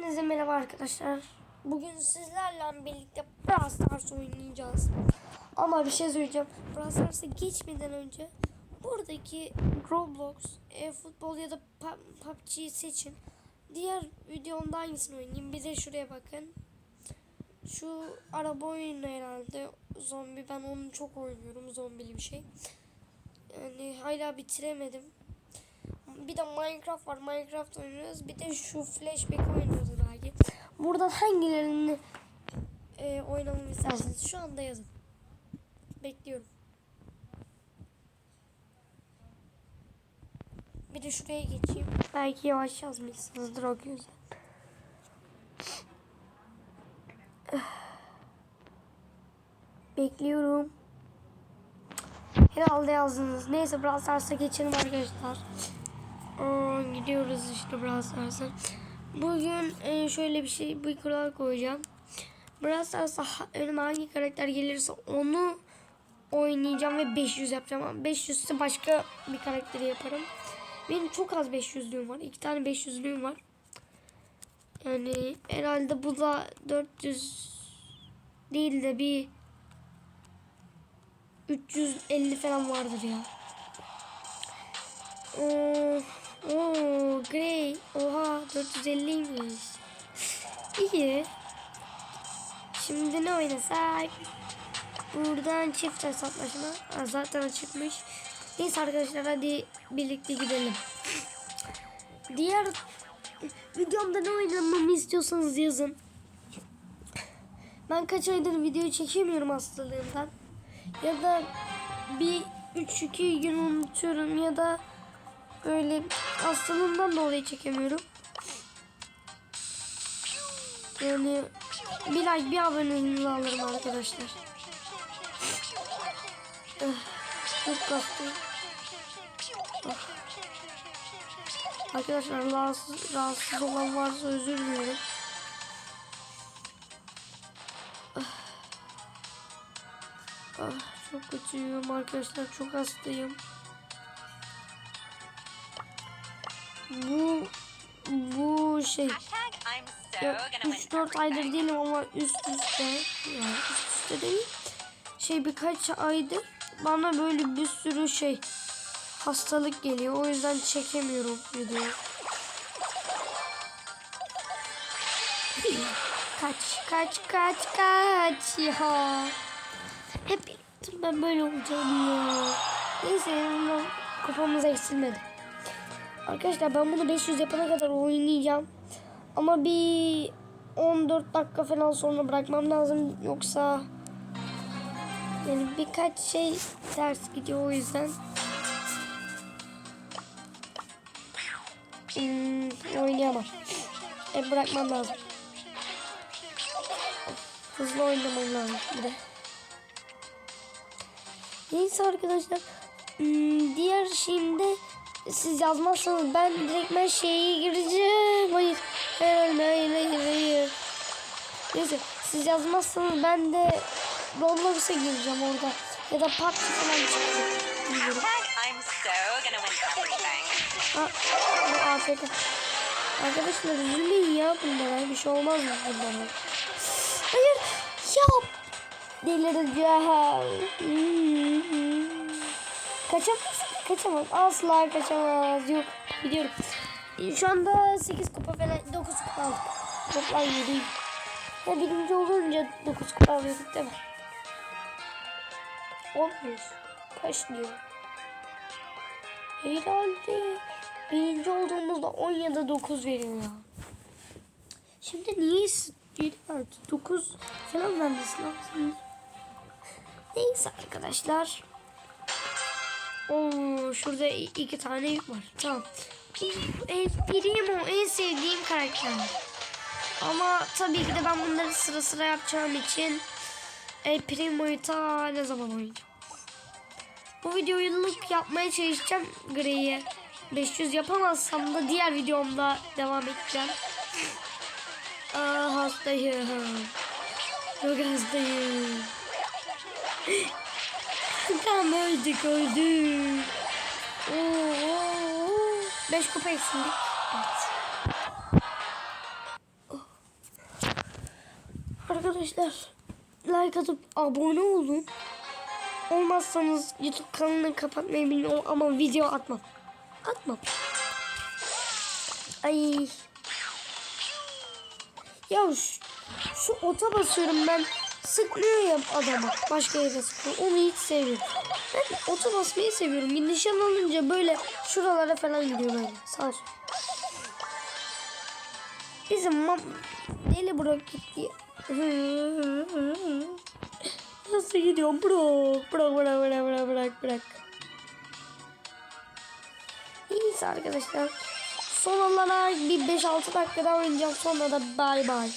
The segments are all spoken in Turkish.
Hepinize merhaba arkadaşlar. Bugün sizlerle birlikte Brawl Stars oynayacağız. Ama bir şey söyleyeceğim. Brawl Stars'a geçmeden önce buradaki Roblox, e-futbol ya da Pub- PUBG'yi seçin. Diğer videomda hangisini oynayayım? Bir de şuraya bakın. Şu araba oyunu herhalde. Zombi ben onu çok oynuyorum. Zombili bir şey. Yani hala bitiremedim. Bir de Minecraft var. Minecraft oynuyoruz. Bir de şu Flashback oynuyoruz. Buradan hangilerini e, oynamamı isterseniz şu anda yazın. Bekliyorum. Bir de şuraya geçeyim. Belki yavaş yazmışsınızdır o yüzden. Bekliyorum. Herhalde yazdınız. Neyse Brawl Stars'a geçelim arkadaşlar. Aa, gidiyoruz işte Brawl Stars'a. Bugün e, şöyle bir şey, bir kural koyacağım. Brawl Stars'a önüme hangi karakter gelirse onu oynayacağım ve 500 yapacağım. Ama 500 ise başka bir karakteri yaparım. Benim çok az 500'lüğüm var. İki tane 500'lüğüm var. Yani herhalde bu da 400 değil de bir 350 falan vardır ya. Oo, oo, Grey. Oha 450'ymiş. İyi. Şimdi ne oynasak? Buradan çift hesaplaşma. Ha, zaten çıkmış. Neyse arkadaşlar hadi birlikte gidelim. Diğer videomda ne oynamamı istiyorsanız yazın. Ben kaç aydır video çekemiyorum hastalığımdan. Ya da bir 3-2 gün unutuyorum ya da böyle hastalığımdan dolayı çekemiyorum. Yani bir like bir aboneliğini alırım arkadaşlar. Eh, Çok kastım. Ah. Arkadaşlar rahatsız, rahatsız olan varsa özür diliyorum. Ah, çok kötüyüm arkadaşlar. Çok hastayım. Bu bu şey ya gonna win 3-4 aydır değilim ama üst üste yani üst üste değil şey birkaç aydır bana böyle bir sürü şey hastalık geliyor o yüzden çekemiyorum video. Kaç kaç kaç kaç ya. Hep ben böyle olacağım ya. Neyse yanımdan kafamız eksilmedi. Arkadaşlar ben bunu 500 yapana kadar oynayacağım. Ama bir 14 dakika falan sonra bırakmam lazım. Yoksa yani birkaç şey ters gidiyor o yüzden. Hmm, oynayamam. E, bırakmam lazım. Hızlı oynamam lazım bir de. Neyse arkadaşlar. Hmm, diğer şeyimde siz yazmazsanız ben direkt ben şeye gireceğim. Hayır. Hayır hayır hayır hayır. Neyse siz yazmazsanız ben de Roblox'a gireceğim orada. Ya da PUBG falan. Ha, bu AFK. Arkadaşlar üzülmeyin ya bunlara. Bir şey olmaz mı bunlara? Hayır. Ya. Delireceğim. Kaçamaz. Kaçamaz. Asla kaçamaz. Yok. Gidiyorum. Şu anda 8 kupa falan 9 kupa aldık. Toplam 7. Ya birinci olunca 9 kupa alıyorduk değil mi? Olmuyor. Kaç diyor? Herhalde birinci olduğumuzda 10 ya da 9 veriyor ya. Şimdi niye 7 verdi? 9 falan vermesi lazım. Neyse arkadaşlar. Oo, şurada iki tane yük var. Tamam. El Primo en sevdiğim karakter. Ama tabii ki de ben bunları sıra sıra yapacağım için El Primo'yu ta ne zaman oynayacağım. Bu videoyu yıllık yapmaya çalışacağım Grey'i. 500 yapamazsam da diğer videomda devam edeceğim. Aa, hastayım. Çok hastayım. Tamam öldük öldük. Oo, 5 kupa eksildik. Evet. Arkadaşlar like atıp abone olun. Olmazsanız YouTube kanalını kapatmayı bilmiyorum ama video atmam. Atmam. Ay. Ya şu, şu ota basıyorum ben. Sıkmıyor ya adama. Başka yere sıkıyor. Onu hiç sevmiyorum. Ben ota basmayı seviyorum. Nişan alınca böyle şuralara falan gidiyor böyle. Sağ olsun. Bizim mam deli bırak gitti. Nasıl gidiyor bro? Bırak bırak bırak bırak bırak bırak. İyiyse arkadaşlar. Son olarak bir 5-6 dakika daha oynayacağım. Sonra da bay bay.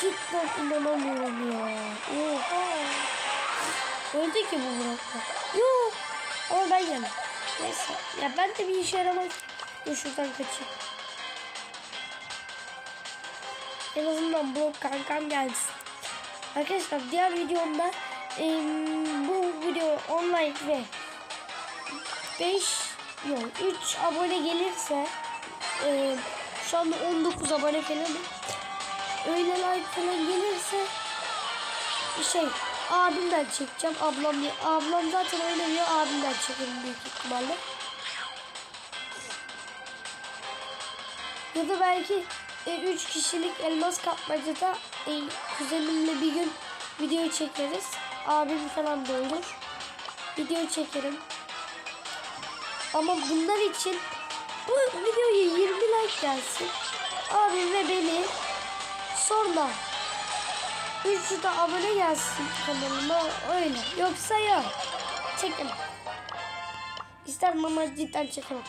Cidden inanamıyorum ya. Oha. Öldü ki bu Burak'ta. Yok. Ama ben yedim. Neyse. Ya ben de bir işe yaramaz. Dur şuradan kaçayım. En azından Burak kankam gelsin. Arkadaşlar diğer videomda em, bu video online ve 5 yok 3 abone gelirse e, şu anda 19 abone falan öyle like falan gelirse şey abimden çekeceğim. Ablam ablam zaten oynamıyor abimden çekerim büyük ihtimalle. Ya da belki 3 kişilik elmas kapmacada e, kuzenimle bir gün video çekeriz. Abim falan da olur. Video çekerim. Ama bunlar için bu videoya 20 like gelsin. Abim ve beni sonra 3 de abone gelsin kanalıma öyle. Yoksa yok. Çekemem. İsterim ama cidden çekemem.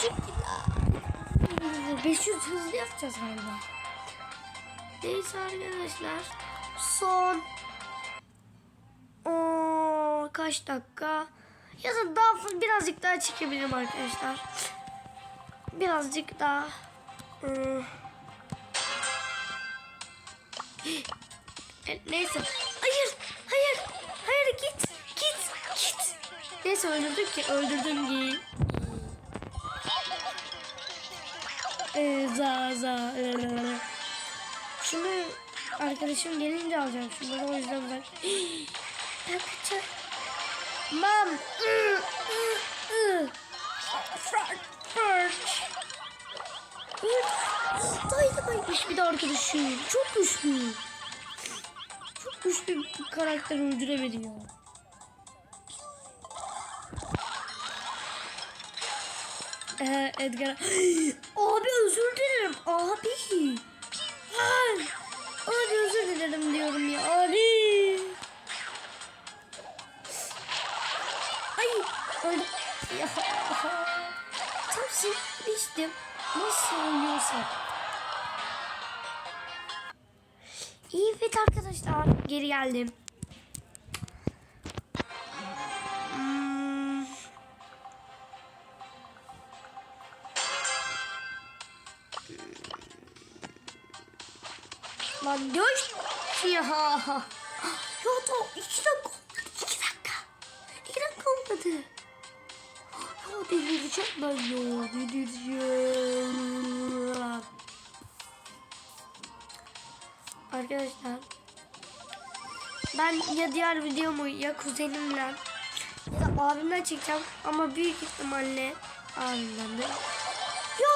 Çünkü 500 hızlı yapacağız galiba. Neyse arkadaşlar. Son Oo, kaç dakika? Ya da daha birazcık daha çekebilirim arkadaşlar. Birazcık daha. Hmm. E, Neyse. Hayır. Hayır. Hayır git. Git. Git. Neyse öldürdüm ki. Öldürdüm ki. Ee, za za. Şunu arkadaşım gelince alacağım şunları o yüzden ben. Ben kaçar. Mam. Dynamite'miş bir de arkadaşım. Çok güçlü. Çok güçlü bir karakter öldüremedi ya. Ee, Edgar. Abi özür dilerim. Abi. Ay. Abi özür dilerim diyorum ya. Abi. Ay öldüm. Ya. Tam sinirmiştim. Nasıl oynuyorsan. Evet arkadaşlar geri geldim. Hmm. Lan göç. Ya. Ya da iki dakika. İki dakika. İki dakika olmadı. Ya delireceğim ben ya. Delireceğim. Arkadaşlar. Ben ya diğer videomu ya kuzenimle ya da abimden çekeceğim. Ama büyük ihtimalle abimden de. Ya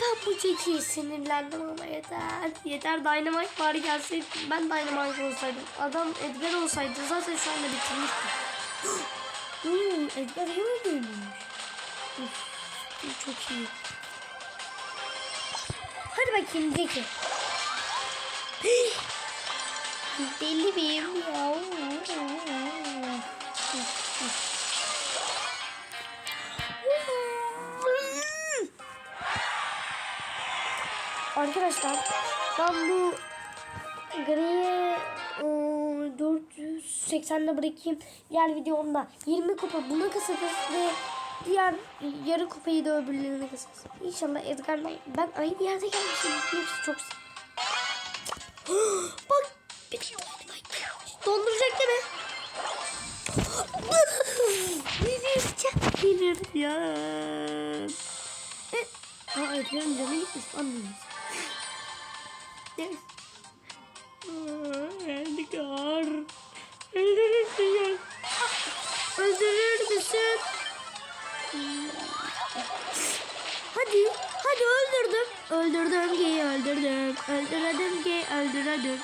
ben bu Jackie'ye sinirlendim ama yeter. Yeter Dynamite bari gelseydi. Ben Dynamite olsaydım. Adam Edgar olsaydı zaten şu anda bitirmiştim. Hmm, Edgar iyi oynuyormuş. Çok iyi. Hadi bakayım Jackie. Deli miyim ya? Arkadaşlar ben bu griye e, 480'de bırakayım. Diğer videomda 20 kupa buna ve diğer yarı kupayı da öbürlerine kazansın. İnşallah Edgar'la ben aynı yerde gelmişim. Hepsi çok Bak bir de donduracak değil mi? Delireceğim. Delireceğim. E, Aa Edgar'ın canı gitmiş. Anlıyoruz. Aa, Edgar. Öldürür müsün? Öldürür müsün? Hadi, hadi öldürdüm. Öldürdüm ki öldürdüm. Öldürdüm ki öldürdüm.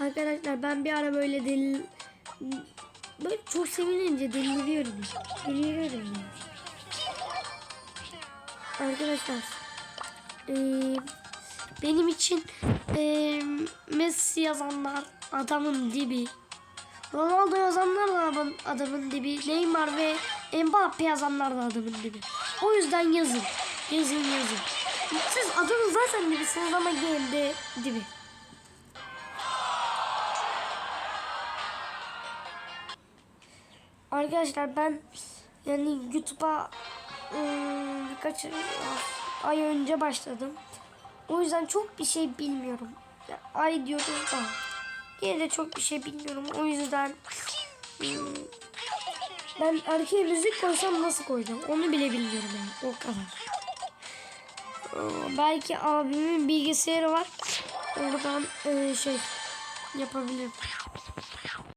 Arkadaşlar ben bir ara böyle deli... Böyle çok sevinince deliriyorum. Deliriyorum. Arkadaşlar. eee, benim için eee, Messi yazanlar adamın dibi. Ronaldo yazanlar da adamın, adamın dibi. Neymar ve Mbappe yazanlar da adamın dibi. O yüzden yazın. Yazın yazın. Siz adamın zaten dibisiniz ama game'de dibi. Arkadaşlar ben yani YouTube'a ıı, birkaç ay önce başladım. O yüzden çok bir şey bilmiyorum. Ay diyoruz da yine de çok bir şey bilmiyorum. O yüzden ıı, ben arkaya müzik koysam nasıl koyacağım onu bile bilmiyorum yani o kadar. Belki abimin bilgisayarı var. Oradan ıı, şey yapabilirim.